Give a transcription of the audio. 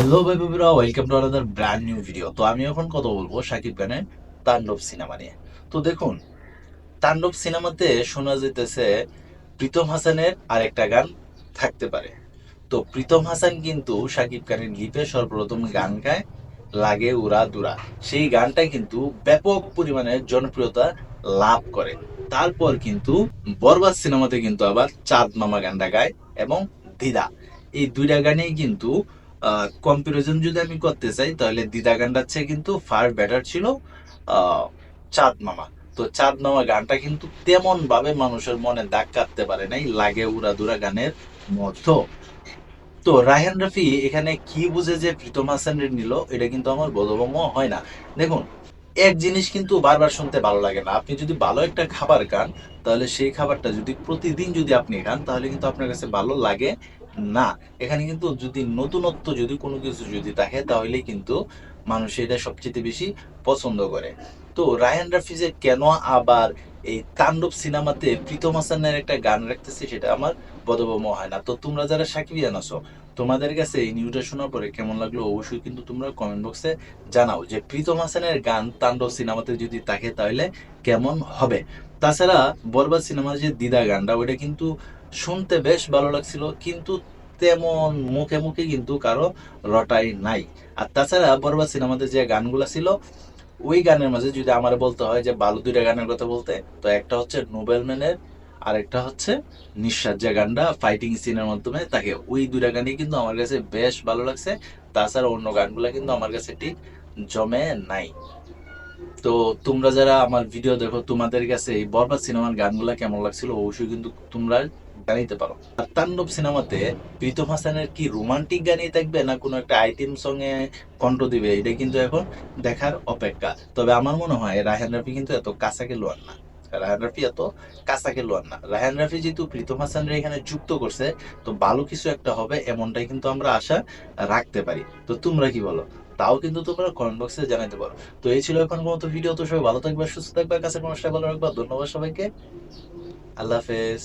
Hello ভাই বাবিরা welcome to another brand new video তো আমি এখন কথা বলব শাকিব খানের তাণ্ডব সিনেমা নিয়ে। তো দেখুন, তাণ্ডব সিনেমাতে শোনা যেতেছে প্রীতম হাসানের আরেকটা গান থাকতে পারে। তো প্রীতম হাসান কিন্তু শাকিব খানের লিপে সর্বপ্রথম গান গায়, লাগে উড়া দুরা। সেই গানটা কিন্তু ব্যাপক পরিমাণে জনপ্রিয়তা লাভ করে। তারপর কিন্তু বরবাদ সিনেমাতে কিন্তু আবার চাঁদ মামা গানটা গায় এবং দিদা। এই দুইটা গানেই কিন্তু কম্পারিজন যদি আমি করতে চাই, তাহলে দিদা গানটার চেয়ে কিন্তু ফার বেটার ছিল চাঁদ মামা। তো চাঁদ মামা গানটা কিন্তু তেমন ভাবে মানুষের মনে দাগ কাটতে পারে নাই, লাগে উড়া দুরা গানের মতো। তো রায়হান রাফি এখানে কি বুঝে যে প্রীতম হাসানের নিল, এটা কিন্তু আমার বোধগম্য হয় না। দেখুন, এক জিনিস কিন্তু বারবার শুনতে ভালো লাগে না। আপনি যদি ভালো একটা খাবার খান, তাহলে সেই খাবারটা যদি প্রতিদিন যদি আপনি খান, তাহলে কিন্তু আপনার কাছে ভালো লাগে না। এখানে কিন্তু যদি নতুনত্ব যদি কোনো কিছু যদি থাকে তাহলে কিন্তু মানুষ এটা সবচেয়ে বেশি পছন্দ করে। তো রায়ান রাফি যে কেন আবার এই তাণ্ডব সিনেমাতে প্রীতম হাসানের একটা গান রাখতেছে, সেটা আমার বোধগম্য হয় না। তো তোমরা যারা সাকিবিয়ান আছো, তোমাদের কাছে এই নিউজটা শোনার পরে কেমন লাগল অবশ্যই কিন্তু তোমরা কমেন্ট বক্সে জানাও যে প্রীতম হাসানের গান তাণ্ডব সিনেমাতে যদি থাকে, তাহলে কেমন হবে? তাছাড়া বরবাদ সিনেমার যে দিদা গানটা, ওইটা কিন্তু শুনতে বেশ ভালো লাগছিল, কিন্তু তেমন মুখে মুখে কিন্তু কারও রটাই নাই। আর তাছাড়া বরবাদ সিনেমাতে যে গানগুলো ছিল, ওই গানের মাঝে যদি আমার বলতে হয় যে ভালো দুইটা গানের কথা বলতে, তো একটা হচ্ছে নোবেল ম্যানের, আর একটা হচ্ছে নিঃশ্বাস যে গানটা ফাইটিং সিনের মাধ্যমে, তাকে ওই দুইটা গানই কিন্তু আমার কাছে বেশ ভালো লাগছে। তাছাড়া অন্য গানগুলো কিন্তু আমার কাছে ঠিক জমে নাই। তো তোমরা যারা আমার ভিডিও দেখো, তোমাদের কাছে এই বরবাদ সিনেমার গানগুলা কেমন লাগছিল, অবশ্যই কিন্তু তোমরা জানিতে পারো। আর তাণ্ডব সিনেমাতে প্রীতম হাসানের কি রোমান্টিক গানই থাকবে না কোনো একটা আইটেম সঙ্গে কণ্ঠ দিবে, এটা কিন্তু এখন দেখার অপেক্ষা। তবে আমার মনে হয় রাহেন রাফি কিন্তু এত কাছাকে লোয়ার না। রায়হান রাফি এত কাঁচা লোয়ান না। রায়হান রাফি যেহেতু প্রীতম হাসানের এখানে যুক্ত করছে, তো ভালো কিছু একটা হবে, এমনটাই কিন্তু আমরা আশা রাখতে পারি। তো তোমরা কি বলো? তাও কিন্তু তোমরা কমেন্ট বক্সে জানাতে পারো। তো এই ছিল এখন মতো ভিডিও তো সবাই ভালো থাকবে, সুস্থ থাকবে কাছে মানুষটা ভালো রাখবা। ধন্যবাদ সবাইকে। আল্লাহ হাফেজ।